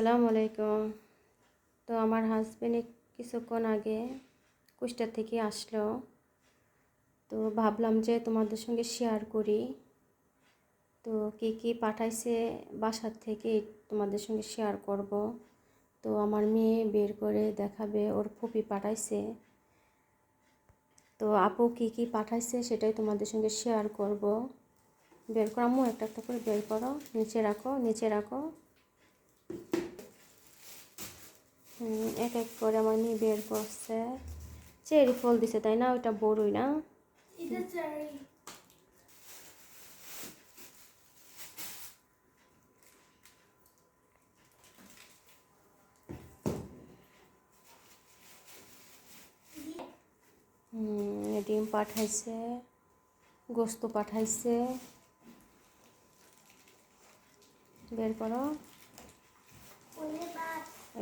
আসসালামু আলাইকুম। তো আমার হাজবেন্ড কিছুক্ষণ আগে কুষ্টা থেকে আসলো। তো ভাবলাম যে তোমাদের সঙ্গে শেয়ার করি। তো কী কী পাঠাইছে বাসার থেকে তোমাদের সঙ্গে শেয়ার করব। তো আমার মেয়ে বের করে দেখাবে, ওর ফুপি পাঠাইছে। তো আপু কী কী পাঠাইছে সেটাই তোমাদের সঙ্গে শেয়ার করব। বের করো, আম্মু একটা একটা করে বের করো, নিচে রাখো নিচে রাখো হুম, এক এক করে আমার মেয়ে বের করছে। চেরি ফল দিছে তাই না? ওইটা বড়ই না? ডিম পাঠাইছে গোস্ত পাঠাইছে। বের করো।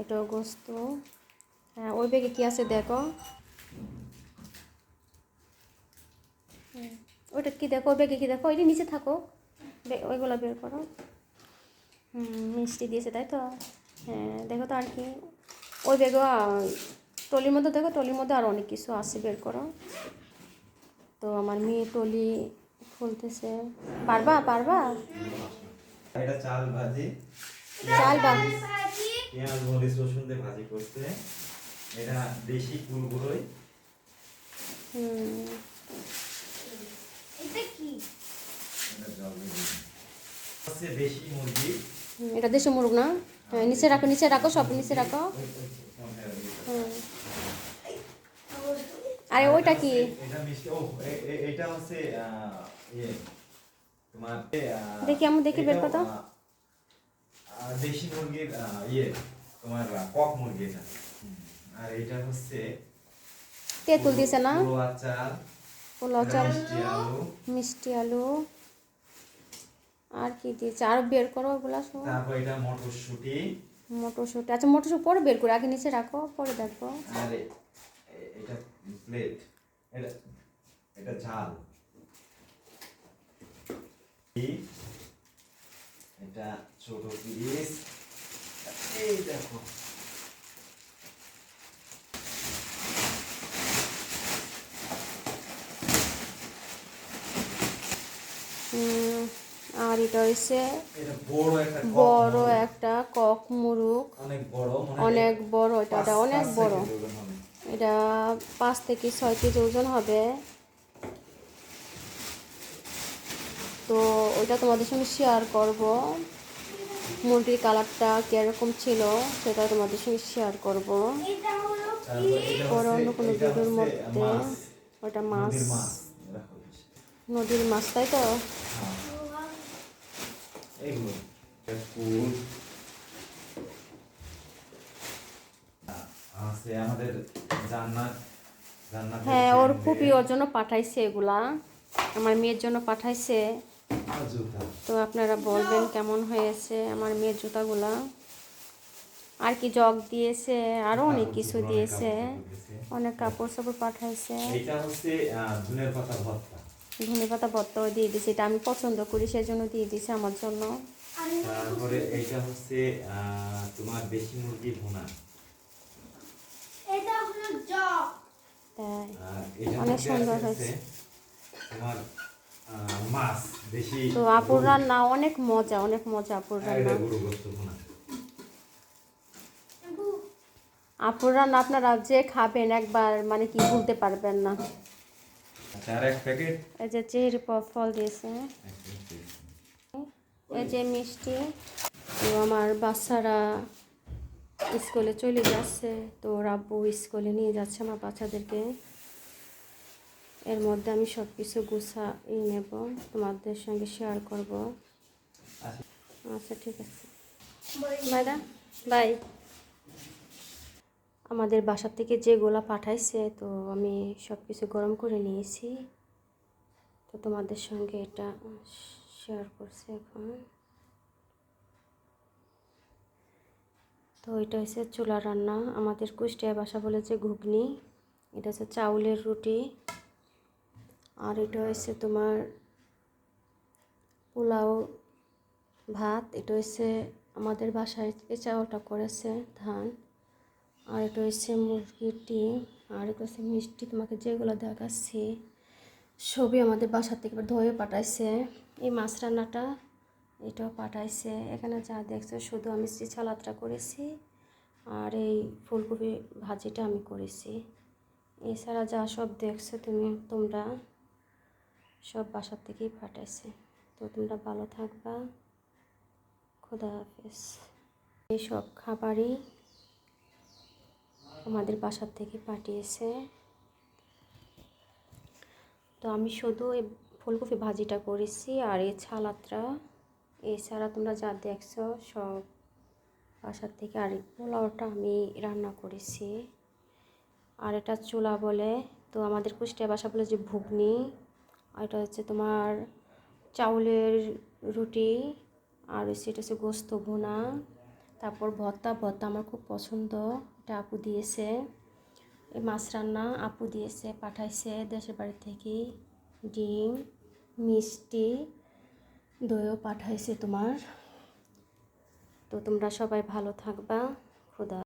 এটাও গোস্ত হ্যাঁ ওই ব্যাগে কি আছে দেখো? ওইটা কি দেখো? ওই ব্যাগে কি দেখো? ওইটা নিচে থাকো। ওইগুলো বের করো। হুম মিষ্টি দিয়েছে তাই তো? হ্যাঁ দেখো তো আর কি। ওই ব্যাগও টলির মধ্যে দেখো টলির মধ্যে আর অনেক কিছু আছে বের করো। তো আমার মেয়ে টলি খুলতেছে। পারবা? পারবা? এটা চাল ভাজি। চাল ভাজি। পেঁয়াজ মরিচ রসুন দিয়ে ভাজি করতে। এটা দেশি হুম এটা দেশি মুরগি না? হ্যাঁ নিচে রাখো নিচে রাখো সব নিচে রাখো। আরে ওইটা কি? দেখি, আমি দেখি বের আহ, দেশি মুরগির ইয়ে তোমার কক মুরগি এটা। আর এটা হচ্ছে তেঁতুল দিয়েছে না? চাল পোলাও চাল মিষ্টি আলু। আর কি দিয়েছে? আর বের করো ওগুলা সব। তারপর এটা মটরশুঁটি। মটরশুঁটি। আচ্ছা মটরশুঁটি পরে বের করে। আগে নিচে রাখো পরে দেখব আর এটা প্লেট এটা এটা ঝাল। এটা ছোট পিস এই দেখো। আর এটা হচ্ছে বড় একটা কক অনেক বড় মনে অনেক বড় এটা অনেক বড়। এটা পাঁচ থেকে ছয় কেজি ওজন হবে। তো ওইটা তোমাদের সঙ্গে শেয়ার করব। মুরগির কালারটা কীরকম ছিল সেটা তোমাদের সঙ্গে শেয়ার করব। পরে অন্য কোনো ভিডিওর মধ্যে ওটা মাছ। নদীর মাছ। তাই তো? হ্যাঁ, জান্নাত। হ্যাঁ ওর খুবই ওর জন্য পাঠাইছে এগুলা। আমার মেয়ের জন্য পাঠাইছে। তো আপনারা বলবেন কেমন হয়েছে আমার মেয়ের জুতাগুলা? আর কি জগ দিয়েছে আরও অনেক কিছু দিয়েছে অনেক কাপড় সাপড় পাঠাইছে। এইটা হচ্ছে ধনের পাতা ভর্তা। ধনে পাতা ভর্তাও দিয়ে দিয়েছে এটা আমি পছন্দ করি সেই জন্য দিয়ে দিয়েছে আমার জন্য। তারপরে এইটা হচ্ছে তোমার দেশি মুরগি ভুনা। এটা হলো জগ। তাই। অনেক সুন্দর হয়েছে। তোমার মাছ দেশি তো আপুর রান্না অনেক মজা অনেক মজা আপুর রান্না। আপুর রান্না আপনারা যে খাবেন একবার মানে কি ভুলতে পারবেন না। আচ্ছা আর এক প্যাকেট? এই যে চেরি ফল দিয়েছে। এই যে মিষ্টি। তো আমার বাচ্চারা স্কুলে চলে যাচ্ছে তো রাব্বু স্কুলে নিয়ে যাচ্ছে আমার বাচ্চাদেরকে। এর মধ্যে আমি সব কিছু গুছা নেব, তোমাদের সঙ্গে শেয়ার করব। আচ্ছা ঠিক আছে। বাই দা বাই আমাদের বাসার থেকে যে গোলা পাঠাইছে, তো আমি সব কিছু গরম করে নিয়েছি। তো তোমাদের সঙ্গে এটা শেয়ার করছি এখন। তো এটা হচ্ছে চুলা রান্না। আমাদের কুষ্টিয়া বাসা বলেছে ঘুগনি, এটা হচ্ছে চাউলের রুটি। আর এটা হয়েছে তোমার পোলাও ভাত, এটা হচ্ছে আমাদের বাসায় এই চাউলটা করেছে ধান, আর এটা হচ্ছে মুরগির ডিম, আর এটা হচ্ছে মিষ্টি, তোমাকে যেগুলো দেখাচ্ছি, সবই আমাদের বাসা থেকে ধয়ে পাঠাইছে। এই মাছ রান্নাটা এটাও পাঠাইছে। এখানে যা দেখছ, শুধু আমি সালাদটা করেছি, আর এই ফুলকপি ভাজিটা আমি করেছি। এছাড়া যা সব দেখছ তুমি, তোমরা সব বাসার থেকেই পাঠাইছে। তো তোমরা ভালো থাকবা। খোদা হাফেজ। সব খাবারই আমাদের বাসার থেকে পাঠিয়েছে। তো আমি শুধু এই ফুলকপি ভাজিটা করেছি আর এই ছালাদটা এছাড়া তোমরা যা দেখছ সব বাসার থেকে আর এই পোলাওটা আমি রান্না করেছি। আর এটা চুলা বলে, তো আমাদের কুষ্টিয়া বাসা বলে যে ঘুগনি আর এটা হচ্ছে তোমার চাউলের রুটি, আর এটা হচ্ছে গোস্ত ভুনা, তারপর ভর্তা ভর্তা আমার খুব পছন্দ, এটা আপু দিয়েছে। এই মাছ রান্না আপু দিয়েছে, পাঠাইছে দেশের বাড়ি থেকে, ডিম, মিষ্টি, দইও পাঠাইছে তোমার। তো তোমরা সবাই ভালো থাকবা, খুদা